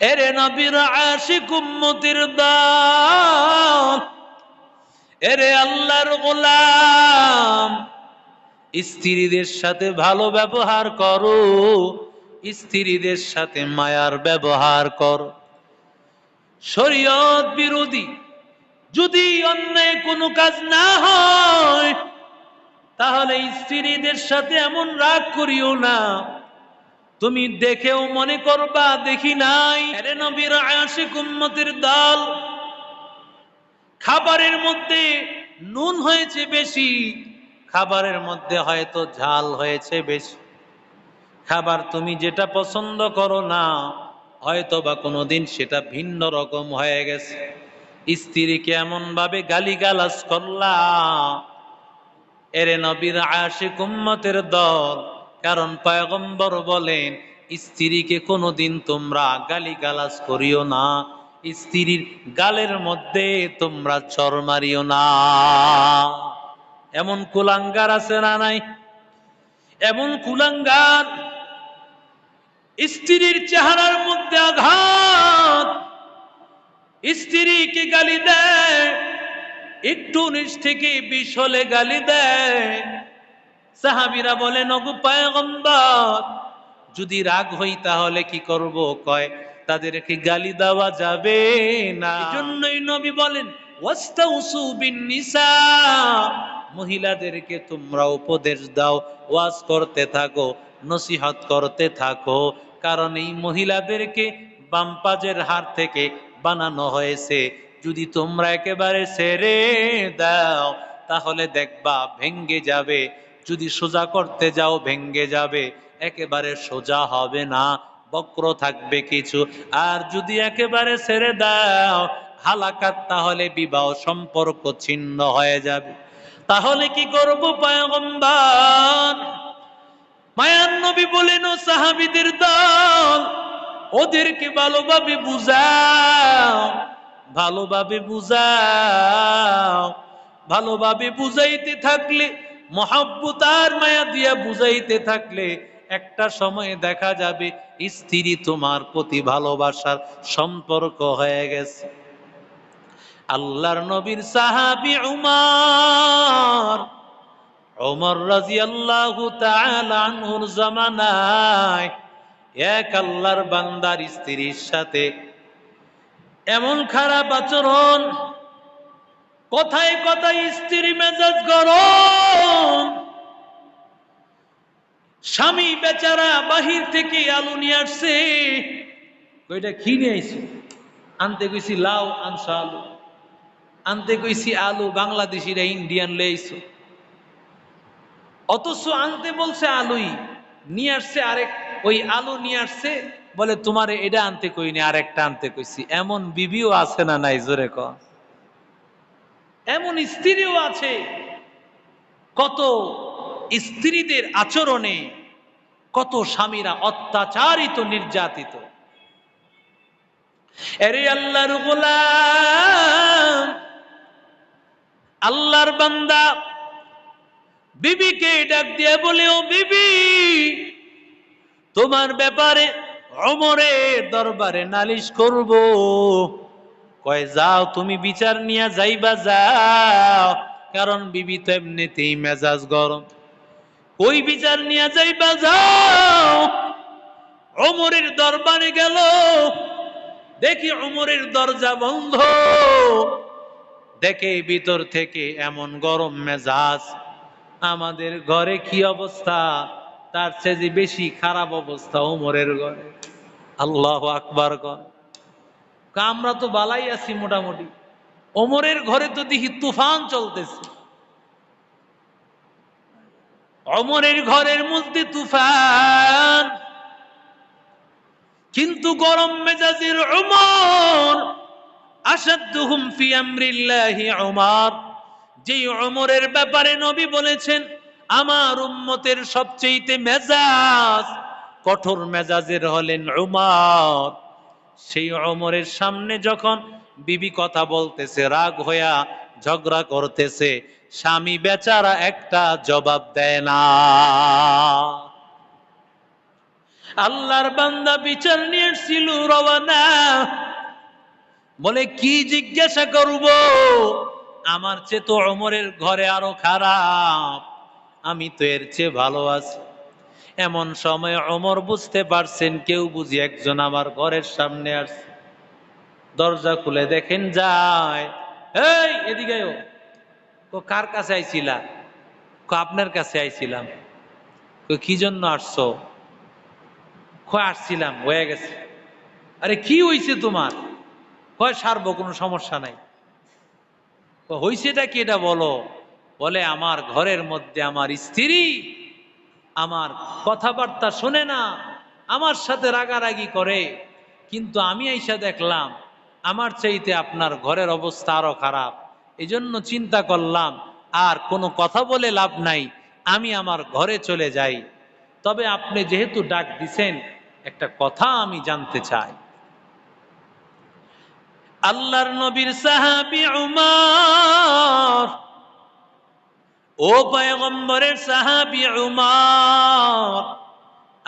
এরে নবীর আশিক উম্মতির দল এরে আল্লাহর গোলাম, স্ত্রীদের সাথে ভালো ব্যবহার করো, স্ত্রীদের সাথে মায়ার ব্যবহার করো। শরীয়ত বিরোধী, যদি অন্যায় কোনো কাজ না হয়, তাহলে স্ত্রীদের সাথে এমন রাগ করিও না। তুমি দেখেও মনে করবা দেখি নাই। নবীর আয়াসিক উম্মতের দল। খাবারের মধ্যে নুন হয়েছে বেশি, খাবারের মধ্যে হয়তো ঝাল হয়েছে বেশি। খাবার তুমি যেটা পছন্দ করো না হয়তো বা কোনোদিন সেটা ভিন্ন রকম হয়ে গেছে। স্ত্রীকে এমন ভাবে গালিগালাজ করলা। এরে নবীর আশিক উম্মতের দল কারণ পয়গম্বর বলেন, স্ত্রীকে কোনোদিন তোমরা গালিগালাজ করিও না। স্ত্রীর গালের মধ্যে তোমরা চর মারিও না। এমন কুলাঙ্গার আছে না নাই? এমন কুলাঙ্গার স্ত্রীর চেহারার মধ্যে আঘাত। স্ত্রীকে গালি দেয়? একটু নিচ থেকে বিষ হলে গালি দেয়। সাহাবিরা বলেন অগু পায়গম্বর, যদি রাগ হই তাহলে কি করব? কয়, তাদেরকে গালি দেওয়া যাবে না। জন্যই নবী বলেন মহিলাদেরকে তোমরা উপদেশ দাও, ওয়াজ করতে থাকো, নসিহত করতে থাকো, কারণ এই মহিলাদেরকে বামপাজের হাত থেকে বানানো হয়েছে। যদি তোমরা একেবারে সেরে দাও, তাহলে দেখবা ভেঙ্গে যাবে। যদি সোজা করতে যাও, ভেঙ্গে যাবে। একেবারে সোজা হবে না, বক্র থাকবে কিছু। আর যদি একেবারে ছেড়ে দাও, হালাকাত তাহলে বিবাহ সম্পর্ক ছিন্ন হয়ে যাবে। তাহলে কি করব পয়গম্বর? বলেন সাহাবিদের দল, ওদেরকে ভালোভাবে বুঝাও ভালোভাবে বুঝাও, ভালোভাবে বুঝাইতে থাকলে মহাব্বত আর মায়া দিয়া বুঝাইতে থাকলে একটা সময়ে দেখা যাবে স্ত্রী তোমার প্রতি ভালোবাসার সম্পর্ক হয়ে গেছে। আল্লাহর নবীর সাহাবি উমার ওমর রাজিয়াল্লাহু তাআলা আনহুর জামানায় এক আল্লাহর বান্দার স্ত্রীর সাথে এমন খারাপ আচরণ কথায় কথায় স্ত্রী মেজাজ গরম। স্বামী বেচারা বাহির থেকে আলু নিয়ে আসছে। ওইটা কি নিয়ে আইছি? আনতে কইছি, লাউ আনছো আলু। আনতে কইছি, আলু বাংলাদেশিরা ইন্ডিয়ান লেইছো অথচ আনতে বলছে, আলুই। নিয়ে আসছে আরেক, ওই আলু নিয়ে আসছে। বলে, তোমার এটা আনতে কইনি, আরেকটা আনতে কইছি। এমন বিবিও আছে না নাই, জোরে ক এমন স্ত্রীও আছে, কত স্ত্রীদের আচরণে কত স্বামীরা অত্যাচারিত, নির্যাতিত। এরে আল্লাহর গোলাম, আল্লাহর বান্দা, বিবিকে ডাক দিয়ে বলে, ও বিবি, তোমার ব্যাপারে অমরের দরবারে নালিশ করব। কয়, যাও, তুমি বিচার নিয়ে যাইবা, যাও। কারণ বিবি তো এমনিতেই মেজাজ গরম। ওই বিচার নিয়ে যাইবা, যাও? অমরের দরবারে গেল। দেখি অমরের দরজা বন্ধ। দেখে ভিতর থেকে এমন গরম মেজাজ। আমাদের ঘরে কি অবস্থা? তার চেয়ে বেশি খারাপ অবস্থা ওমরের ঘরে। আল্লাহ আকবার কর আমরা তো বালাই আছি মোটামুটি। ওমরের ঘরে তো দেখি তুফান চলতেছে। অমরের ঘরের মধ্যে তুফান। কিন্তু গরম মেজাজের অমর আসাদুহুম ফি যেই অমরের ব্যাপারে নবী বলেছেন, আমার উম্মতের সবচেয়েতে মেজাজ কঠোর মেজাজের হলেন উমার সেই অমরের সামনে যখন বিবি কথা বলতেছে, রাগ হইয়া ঝগড়া করতেছে, স্বামী বেচারা একটা জবাব দেয় না। আল্লাহর বান্দা বিচার নিয়ে এসছিল রওয়ানা বলে, কি জিজ্ঞাসা করব? আমার চেয়ে তো অমরের ঘরে আরও খারাপ। আমি তো এর চেয়ে ভালো আছি। এমন সময় অমর বুঝতে পারছেন, কেউ বুঝি একজন আমার ঘরের সামনে আসছে। দরজা খুলে দেখেন যায়। এই, এদিকে কার কাছে আইছিলা? আপনার কাছে আইছিলাম। কো জন্য আসছো? আসছিলাম, হয়ে গেছে। আরে, কি হইছে তোমার? কয়, সারবো, কোনো সমস্যা নাই। হইছেটা কি এটা বলো? বলে, আমার ঘরের মধ্যে আমার স্ত্রী আমার কথাবার্তা শোনে না, আমার সাথে রাগারাগি করে। কিন্তু আমি আইসা দেখলাম, আমার চাইতে আপনার ঘরের অবস্থা আরও খারাপ। এই জন্য চিন্তা করলাম, আর কোনো কথা বলে লাভ নাই, আমি আমার ঘরে চলে যাই। তবে আপনি যেহেতু ডাক দিছেন, একটা কথা আমি জানতে চাই। আল্লাহর নবীর সাহাবি উমর ও পয়গম্বরের সাহাবি উমর,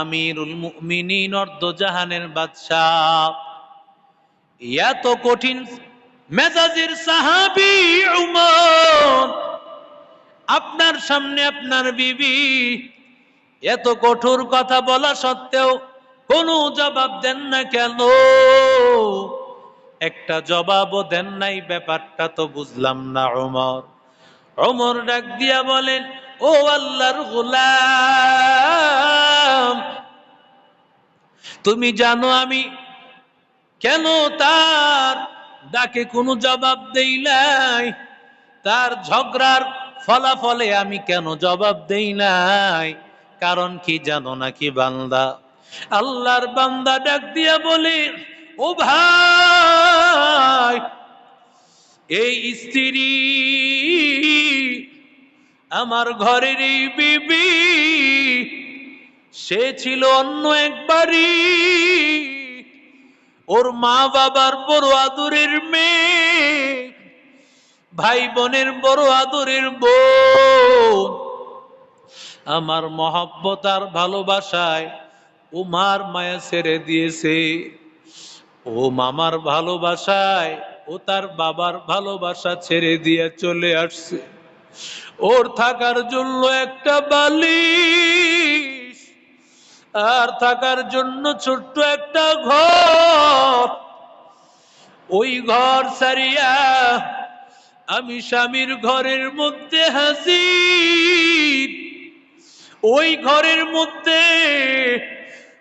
আমিরুল মুমিনিন অর্ধ জাহানের বাদশাহ। এত কঠিন মেজাজের সাহাবি উমর, আপনার সামনে আপনার বিবি, এত কঠোর কথা বলা সত্ত্বেও কোনো জবাব দেন না কেন? একটা জবাবও দেন নাই, ব্যাপারটা তো বুঝলাম না ওমর ওমর ডাক দিয়া বলেন, ও আল্লাহর গোলাম, তুমি জানো আমি কেন তার ডাকে কোনো জবাব দেই নাই? তার ঝগড়ার ফলাফলে আমি কেন জবাব দেই নাই? কারণ কি জানো নাকি বান্দা? আল্লাহর বান্দা ডাক দিয়া বলে, ও ভাই এই স্ত্রী আমার ঘরের এই বিবি, সে ছিল অন্য এক বাড়ি। ওর মা বাবার বড় আদরের মেয়ে, ভাই বোনের বড় আদরের বোন আমার মহব্বত আর ভালোবাসায় ও মার মায়া ছেড়ে দিয়েছে। ও মামার ভালোবাসায় ও তার বাবার ভালোবাসা ছেড়ে দিয়ে চলে আসছে। ওর থাকার জন্য একটা বালিশ, আর থাকার জন্য ছোট্ট একটা ঘর। ওই ঘর সারিয়া আমি স্বামীর ঘরের মধ্যে হাসি ওই ঘরের মধ্যে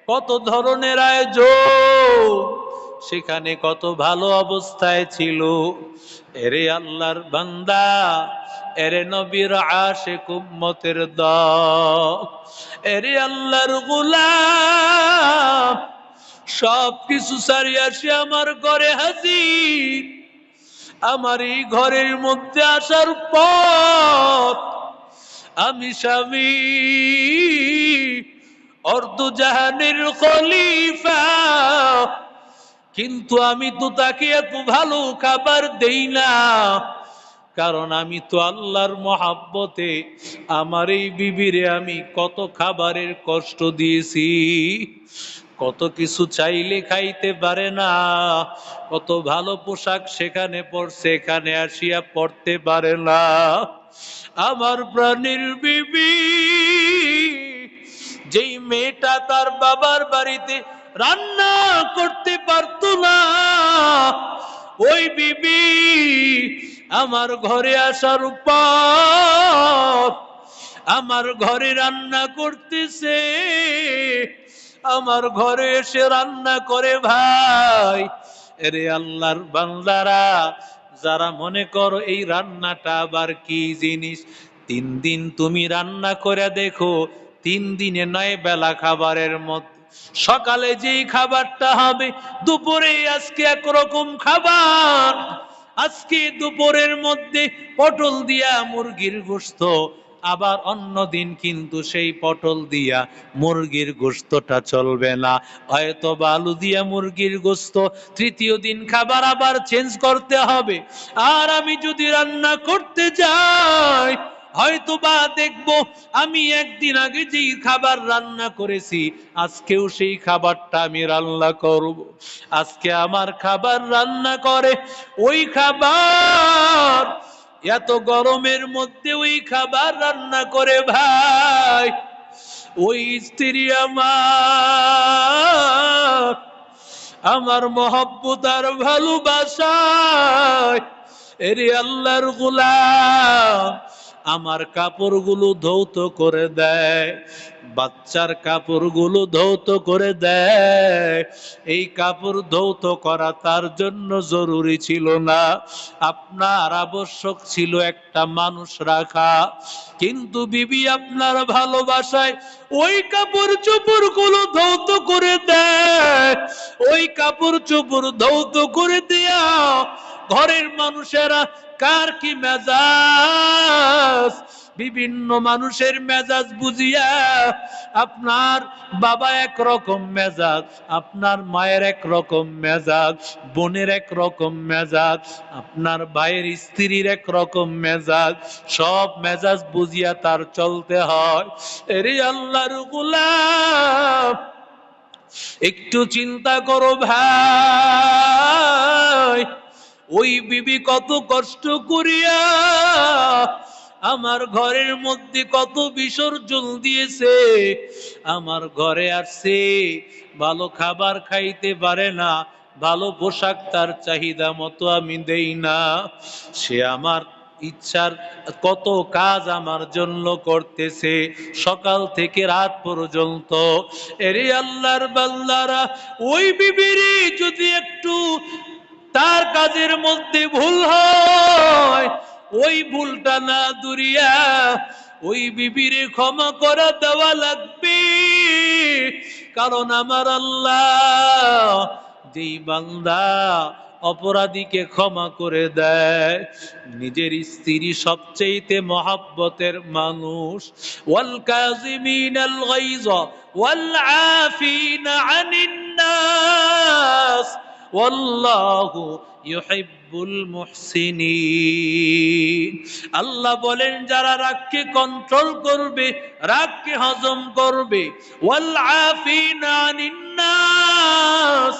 কত ধরনের আয়োজন সেখানে কত ভালো অবস্থায় ছিল। এরে আল্লাহর বান্দা, এরে নবীর আশে কুম্মতের দ এরে আল্লাহর গুলাম সব কিছু সারি আসে আমার ঘরে হাজির। আমার এই ঘরের মধ্যে আসার পথ, আমি স্বামী, অর্ধ জাহানের খলিফা কিন্তু আমি তো তাকে এত ভালো খাবার দেই না। কারণ আমি তো আল্লাহর মহাব্বতে, আমার এই বিবিরে আমি কত খাবারের কষ্ট দিয়েছি। কত কিছু চাইলে খাইতে পারে না। কত ভালো পোশাক সেখানে পড়ছে এখানে আসিয়া পড়তে পারে না। আমার প্রাণীর বিবি, যেই মেয়েটা তার বাবার বাড়িতে রান্না করতে পারতো না। ওই বিবি আমার ঘরে আসার পর আমার ঘরে রান্না করতেছে। আমার ঘরে এসে রান্না করে ভাই। এরে আল্লাহর বান্দারা, যারা মনে করো এই রান্নাটা আবার কি জিনিস? তিন দিন তুমি রান্না করে দেখো, তিন দিনে নয় বেলা খাবারের মধ্যে সকালে যেই খাবারটা হবে, দুপুরে আজকে একরকম খাবার। আজকে দুপুরের মধ্যে পটল দিয়া মুরগির গোস্ত আবার অন্য দিন কিন্তু সেই পটল দিয়া মুরগির গোস্তটা চলবে না। হয়তো বা আলু দিয়া মুরগির গোস্ত তৃতীয় দিন খাবার আবার চেঞ্জ করতে হবে। আর আমি যদি রান্না করতে যাই হয়তো বা দেখব, আমি একদিন আগে যেই খাবার রান্না করেছি, আজকেও সেই খাবারটা আমি রান্না করব। আজকে আমার খাবার রান্না করে, ওই খাবার, এত গরমের মধ্যে ওই খাবার রান্না করে ভাই। ওই স্ত্রী আমার আমার মহব্বত আর ভালোবাসায়, এরে আল্লাহর গুলাম আমার কাপড়গুলো ধৌত করে দেয়, বাচ্চার কাপড়গুলো ধৌত করে দেয়। এই কাপড় ধৌত করা তার জন্য জরুরি ছিল না। আপনার আবশ্যক ছিল একটা মানুষ রাখা। কিন্তু বিবি আপনার ভালোবাসায় ওই কাপড় চোপড়গুলো ধৌত করে দেয়। ওই কাপড় চোপড় ধৌত করে দেয়া ঘরের মানুষেরা কার কি মেজাজ? বিভিন্ন মানুষের মেজাজ বুঝিয়া আপনার বাবা এক রকম মেজাজ, আপনার মায়ের এক রকম মেজাজ, বোনের এক রকম মেজাজ, আপনার ভাইয়ের স্ত্রীর এক রকম মেজাজ, সব মেজাজ বুঝিয়া তার চলতে হয়। এরে আল্লাহর গুলাম, একটু চিন্তা করো ভাই। ওই বিবি কত কষ্ট করিয়া আমার ঘরের মধ্যে কত বিসর্জন দিয়েছে। আমার ঘরে আসছে ভালো খাবার খাইতে পারে না, ভালো পোশাক তার চাহিদা মতো আমি দেই না। সে আমার ইচ্ছার কত কাজ আমার জন্য করতেছে, সকাল থেকে রাত পর্যন্ত। এরে আল্লাহর বাল্লারা ওই বিবিরি যদি একটু তার কাজের মধ্যে ভুল হয়। ওই ভুলটা না দুরিয়া ওই বিবিরে ক্ষমা করা দেওয়া লাগবে। কারণ আমার আল্লাহ যেই বান্দা অপরাধীকে ক্ষমা করে দেয়, নিজের স্ত্রী সবচেয়েতে মহাব্বতের মানুষ। ওয়াল কাজিমিন আল গাইজ ওয়াল আফিন আনিন নাস ওয়াল্লাহু ইউহিব্বুল মুহসিনিন। আল্লাহ বলেন, যারা রাগকে কন্ট্রোল করবে, রাগকে হজম করবে ওয়াল আফিন আনিন নাস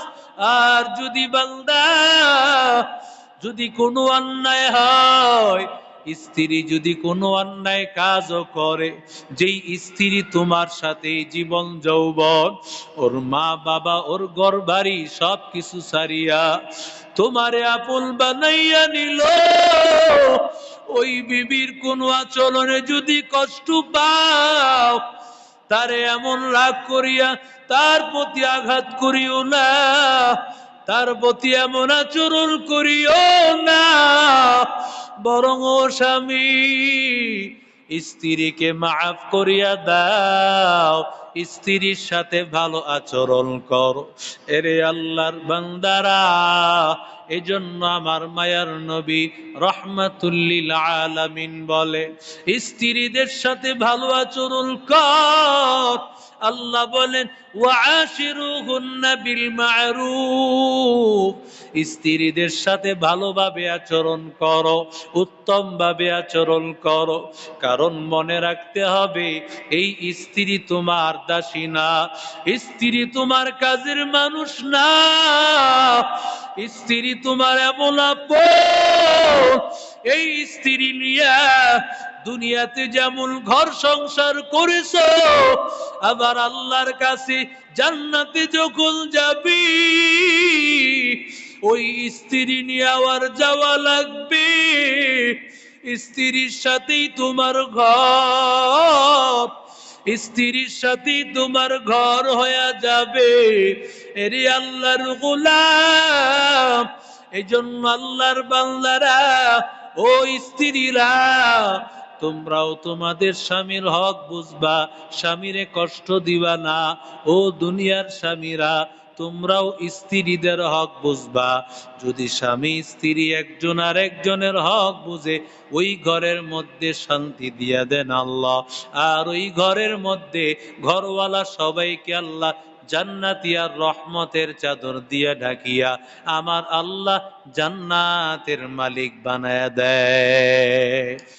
আর যদি বান্দা, যদি কোনো অন্যায় হয় স্ত্রী যদি কোনো অন্যায় কাজও করে, যেই স্ত্রী তোমার সাথে জীবন যৌবন, ওর মা বাবা, ওর ঘর বাড়ি সব কিছু সারিয়া তোমারে আপন বানাইয়া নিল। ওই বিবির কোনো আচরণে যদি কষ্ট পাও, তারে এমন রাগ করিয়া তার প্রতি আঘাত করিও না। তার প্রতি এমন আচরণ করিও না। বরং ও স্বামী, স্ত্রীকে মাফ করিয়া দাও, স্ত্রীর সাথে ভালো আচরণ করো। এরে আল্লাহর বান্দারা, এজন্য আমার মায়ার নবী রহমাতুল্লিল আলামিন বলে, স্ত্রীদের সাথে ভালো আচরণ কর। আল্লাহ বলেন বিল স্ত্রীদের সাথে ভালোভাবে আচরণ করো উত্তম ভাবে আচরণ করো, কারণ মনে রাখতে হবে, এই স্ত্রী তোমার দাসী না, স্ত্রী তোমার কাজের মানুষ না, স্ত্রী তোমার এমন আপন। এই স্ত্রী নিয়া দুনিয়াতে যেমন ঘর সংসার করেছ, আবার আল্লাহর কাছে জান্নাতে যখন যাবি, ওই স্ত্রী নিয়ে আবার যাওয়া লাগবে। স্ত্রীর সাথেই তোমার ঘর, স্ত্রীর সাথেই তোমার ঘর হয়ে যাবে। এরে আল্লাহর গোলাম এই জন্য আল্লাহর বাংলারা ও স্ত্রীরা, তোমরাও তোমাদের স্বামীর হক বুঝবা, স্বামীরে কষ্ট দিবা না। ও দুনিয়ার স্বামীরা, তোমরাও স্ত্রীদের হক বুঝবা। যদি স্বামী স্ত্রী একজন আর একজনের হক বুঝে, ওই ঘরের মধ্যে শান্তি দিয়া দেন আল্লাহ। আর ওই ঘরের মধ্যে ঘরওয়ালা সবাইকে আল্লাহ জান্নাতি আর রহমতের চাদর দিয়া ঢাকিয়া আমার আল্লাহ জান্নাতের মালিক বানায় দেয়।